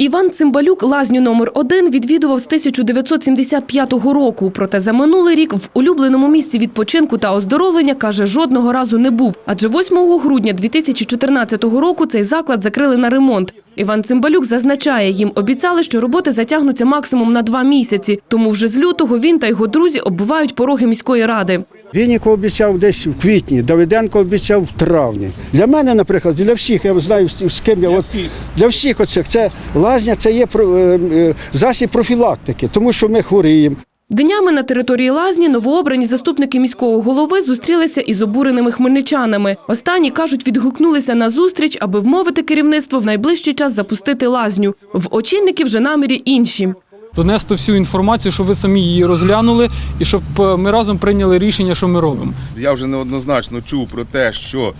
Іван Цимбалюк лазню номер 1 відвідував з 1975 року. Проте за минулий рік в улюбленому місці відпочинку та оздоровлення, каже, жодного разу не був. Адже 8 грудня 2014 року цей заклад закрили на ремонт. Іван Цимбалюк зазначає, їм обіцяли, що роботи затягнуться максимум на два місяці. Тому вже з лютого він та його друзі оббивають пороги міської ради. Вінніко обіцяв десь в квітні, Давиденко обіцяв в травні. Для мене, наприклад, для всіх, я знаю з ким я для, от, для всіх оцих це лазня, це є про- е, е, засіб профілактики, тому що ми хворіємо. Днями на території лазні новообрані заступники міського голови зустрілися із обуреними хмельничанами. Останні кажуть, відгукнулися на зустріч, аби вмовити керівництво в найближчий час запустити лазню. В очільників вже намірі інші. Донести всю інформацію, щоб ви самі її розглянули, і щоб е, ми разом прийняли рішення, що ми робимо. Я вже неоднозначно чув про те, що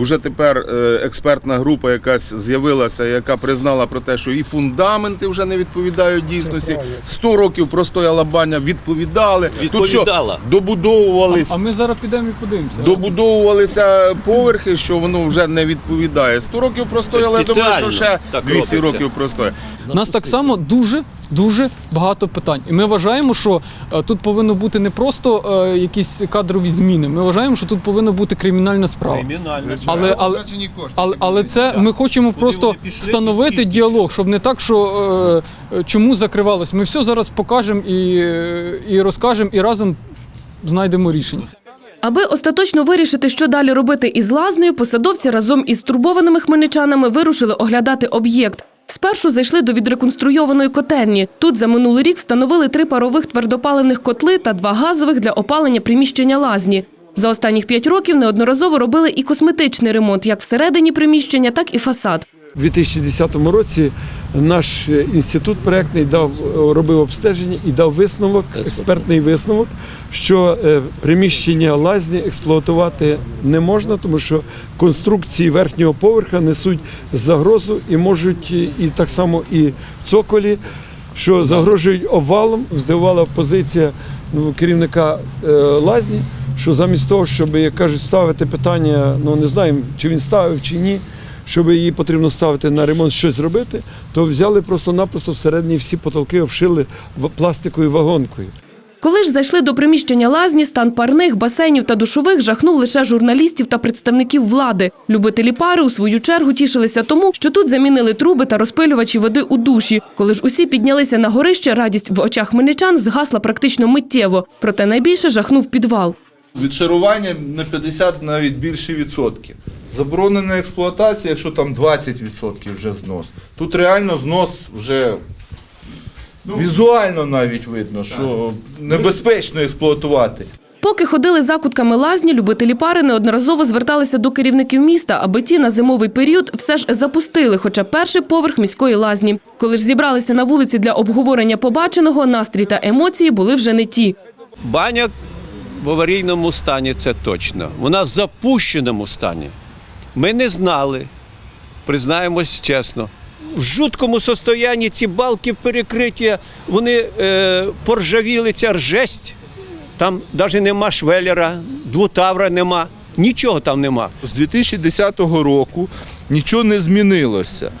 вже тепер е, експертна група якась з'явилася, яка признала про те, що і фундаменти вже не відповідають дійсності. 100 років простояла баня відповідали. Тут що Відповідала. добудовувались. А ми зараз підемо і подивимося. Добудовувалися поверхи, що воно вже не відповідає. 100 років простояли, я думаю, що ще Спеціально 200 років простоє. Нас так само дуже дуже багато питань. І ми вважаємо, що е, тут повинно бути не просто е, якісь кадрові зміни. Ми вважаємо, що тут повинна бути кримінальна справа. Кримінальна Але, але, але, але це ми хочемо просто пішли, встановити діалог, щоб не так, що е, чому закривалось. Ми все зараз покажемо і, і розкажемо, і разом знайдемо рішення. Аби остаточно вирішити, що далі робити із лазнею, посадовці разом із турбованими хмельничанами вирушили оглядати об'єкт. Спершу зайшли до відреконструйованої котельні. Тут за минулий рік встановили три парових твердопаливних котли та два газових для опалення приміщення лазні. За останніх п'ять років неодноразово робили і косметичний ремонт як всередині приміщення, так і фасад. У 2010 році наш е, інститут проектний дав е, робив обстеження і дав висновок, експертний висновок, що е, приміщення лазні експлуатувати не можна, тому що конструкції верхнього поверха несуть загрозу і можуть і так само і цоколі, що загрожують обвалом. Здивувала позиція ну, керівника е, лазні, що замість того, щоб як кажуть, ставити питання, ну не знаємо, чи він ставив чи ні щоб її потрібно ставити на ремонт, щось робити, то взяли просто-напросто всередині всі потолки обшили пластиковою вагонкою. Коли ж зайшли до приміщення лазні, стан парних, басейнів та душових жахнув лише журналістів та представників влади. Любителі пари у свою чергу тішилися тому, що тут замінили труби та розпилювачі води у душі. Коли ж усі піднялися на горище, радість в очах хмельничан згасла практично миттєво. Проте найбільше жахнув підвал. Відшарування на 50 навіть більше відсотків. Заборонена експлуатація, якщо там 20% вже знос. Тут реально знос вже візуально навіть видно, що небезпечно експлуатувати. Поки ходили закутками лазні, любителі пари неодноразово зверталися до керівників міста, аби ті на зимовий період все ж запустили, хоча перший поверх міської лазні. Коли ж зібралися на вулиці для обговорення побаченого, настрій та емоції були вже не ті. Баня в аварійному стані це точно. Вона в запущеному стані. Ми не знали, признаємось чесно. В жуткому состоянні ці балки перекриття, вони е, поржавіли, ця ржесть. Там навіть нема швелера, двутавра нема, нічого там нема. З 2010 року нічого не змінилося.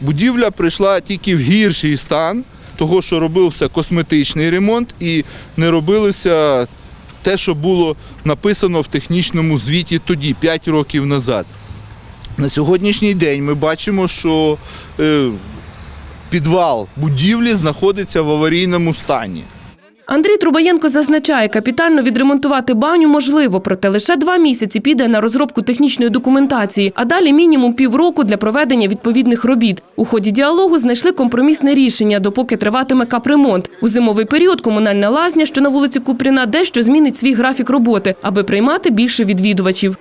Будівля прийшла тільки в гірший стан, того, що робився косметичний ремонт і не робилося те, що було написано в технічному звіті тоді, 5 років назад. На сьогоднішній день ми бачимо, що е, підвал будівлі знаходиться в аварійному стані. Андрій Трубаєнко зазначає, капітально відремонтувати баню можливо, проте лише два місяці піде на розробку технічної документації, а далі мінімум півроку для проведення відповідних робіт. У ході діалогу знайшли компромісне рішення, допоки триватиме капремонт. У зимовий період комунальна лазня, що на вулиці Купріна, дещо змінить свій графік роботи, аби приймати більше відвідувачів.